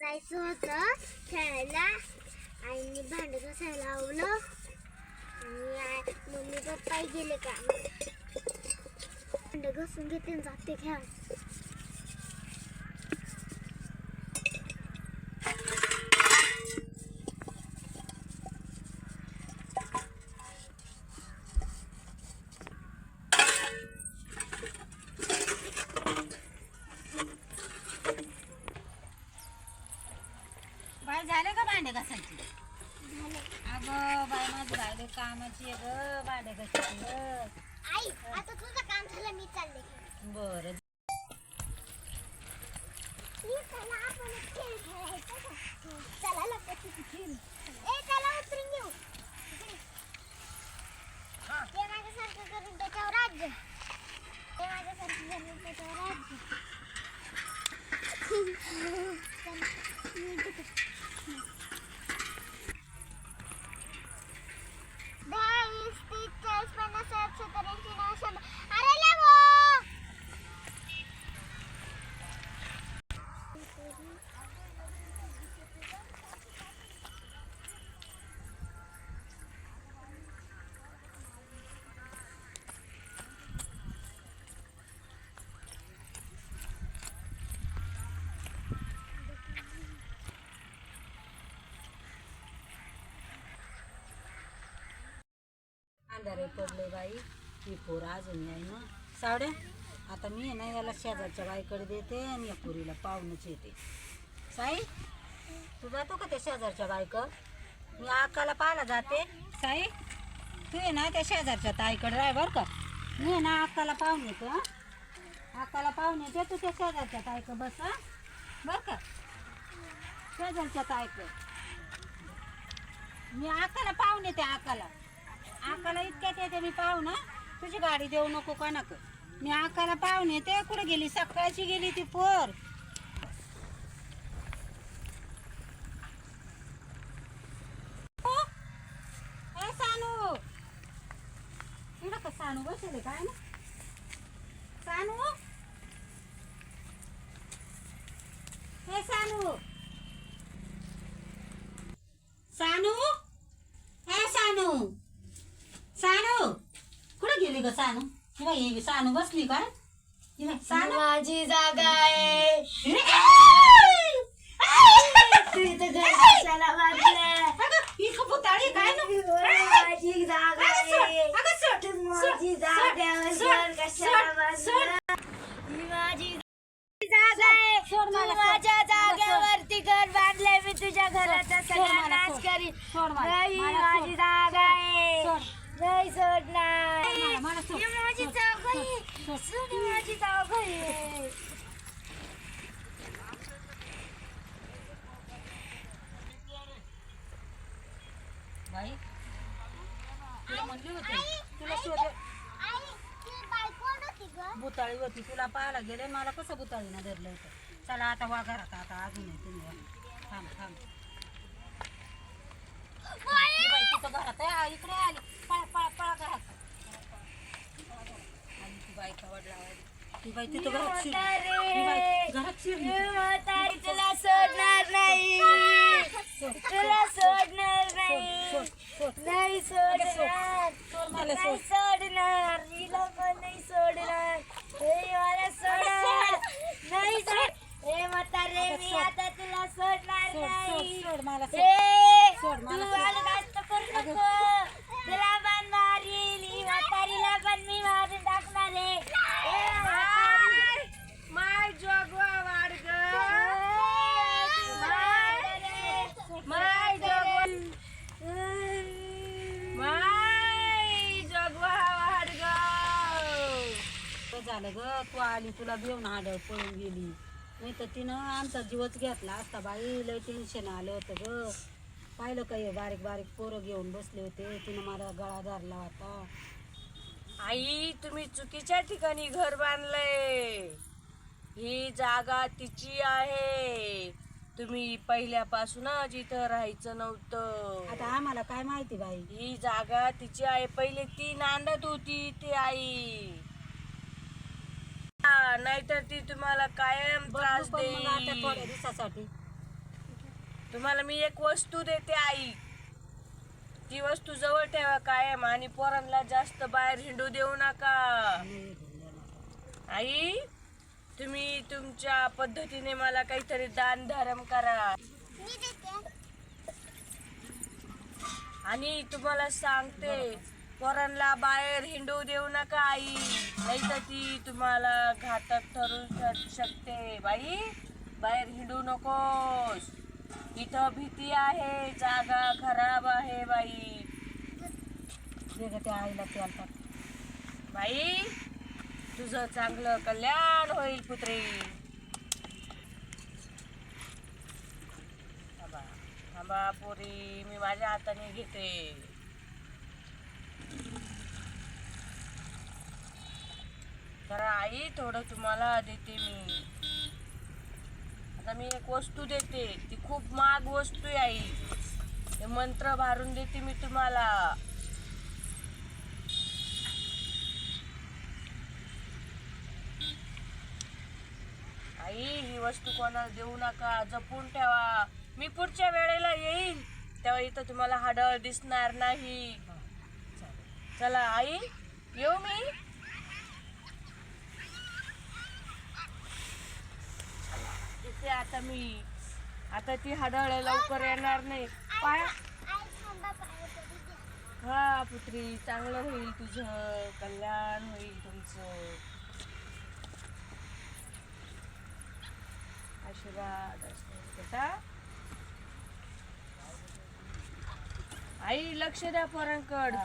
जायचं होतं खेळायला. आईने भांड घासायला लावलं आणि मम्मी पप्पा गेले का भांड घासून घेते जाते खेळायला बाय झाले का भांडे घासायची अगं बाय माझी बायले कामाची ग भांडे घासायची ग. आई आता तुझं काम झालं मी चालले. बरं. मी चला लपती खेळ. ए चला उतरून घेऊ. ते माझ्यासारखं करून त्याच्यावर राज्य ते माझ्यासारखं करून त्याच्यावर राज्य अंधारे पडले बाई. ही पोर अजून आहे ना. सावड्या आता मी आहे ना याला शेजारच्या बाईकडे देते आणि या पोरीला पाहुणच येते. साई तू जातो का त्या शेजारच्या बायक मी आकाला पाहायला जाते. साई तू आहे ना त्या शेजारच्या ताईकडे राय बरं का. मी आहे ना आकाला पाहून येतो आकाला अक्काला पाहून येते तू त्या शेजारच्या ताईक बस बरं का. शेजारच्या ताईक मी आकाला पाहून येते अक्काला आकाला इतक्यात येते मी पाहू ना. तुझी गाडी देऊ नको का नको? मी आकाला पाहून येते कुठे गेली? सकाळची गेली ती पोर. हो? सानू. इकडं का सानू बसले काय ना? सानू? हे सानू. सानू हे सानू सानू गेली ग सानू ही बाई, ही सानू बसली काय ही बाई, सानू माझी जागा आहे तू इथं घर कशाला बांधलं? अगं, ही कबुतारी काय ना माझी जागा अगं, सोड, आहे अगं, सोड, तू सोड, माझी सोड, जाग्यावर सोड, घर कशाला सोड, सोड. बांधलं? ही माझी जागा आहे सोड तू मला, सोड. माझ्या. जागेवरती घर बांधलंय मी तुझ्या घराचा सोड सगळा मला, नाश सोड. करीन सोड मला, नाही मला माझी सोड. जागा आहे सोड. नाही सोडणार मला, सोड, ही माझी सोड, जागा सोड, सोड. माझी आहे बाई तुला म्हणली होती तुला शोध बुताळी होती तुला पाहायला गेले मला कसं बुताळीनं धरलं होतं चला आता वा घरात आता अजून आहे तुम्ही. वा. थांब थांब. बाई! तिथं घरात आहे? आ, इकडे आली. पळा पळा पळा घरात. बाई कवडला ती बाई तिथं घरात शिरली ही बाई घरात शिरली तुला सोडणार नाही तुला सोडणार नाही सोड सोड. नाही सोडणार सोड. मला नाही सोड सोडणार. हिला पण नाही सोडणार हे मला सोड नाही सोड हे म्हातारे मी आता तुला सोडणार सोड सोड नाही सोड मला सोड हे, सोड, तू मला सोड. मला जास्त करू नको तुला पण मारील ही म्हातारीला पण मी मारून टाकणार आहे ए, म्हातारी. माय जोगवा वाढ ग माय जोगवा माय जोगवा वाढ ग काय झालं ग तू आली तुला घेऊन हाड पळून गेली. नाही तर तिनं आमचा जीवच घेतला असता बाई लय टेन्शन आलं होतं ग. पाहिलं काय बारीक बारीक पोरं घेऊन बसले होते तिनं मला गळा धरला होता. आई तुम्ही चुकीच्या ठिकाणी घर बांधलंय. ही जागा तिची आहे. तुम्ही पहिल्यापासूनच इथं राहायचं नव्हतं. आता आम्हाला काय माहिती बाई? ही जागा तिची आहे. पहिले ती नांदत होती ती आई. हा, नाहीतर ती तुम्हाला कायम त्रास बदलू पण मग आता थोड्या देईल दिवसासाठी. तुम्हाला मी एक वस्तू देते आई. ती वस्तू जवळ ठेवा कायम आणि पोरांना जास्त बाहेर हिंडू देऊ नका. आई तुम्ही तुमच्या पद्धतीने मला काहीतरी दान धर्म करा. आणि तुम्हाला सांगते पोरांना बाहेर हिंडू देऊ नका आई. नाही तर ती तुम्हाला घातक ठरू श- शकते. बाई बाहेर हिंडू नकोस. इथं भीती आहे जागा खराब आहे बाई. दे गं त्या आईला ते आणतात. बाई तुझं चांगलं कल्याण होईल पुत्री. थांबा थांबा पोरी. मी माझ्या हाताने घेते. तर आई थोडं तुम्हाला देते मी. आता मी एक वस्तू देते. ती खूप महाग वस्तू आहे आई. हे मंत्र भारून देते मी तुम्हाला. आई ही वस्तू कोणाला देऊ नका. जपून ठेवा. मी पुढच्या वेळेला येईल तेव्हा इथं तुम्हाला हडळ दिसणार नाही. चला आई. येऊ मी? इथे आता मी आता ती हाडळ लवकर येणार नाही. पाय. हा पुत्री चांगलं होईल तुझं कल्याण होईल तुमचं. आशीर्वाद बेटा. आई लक्ष द्या पोरांकड.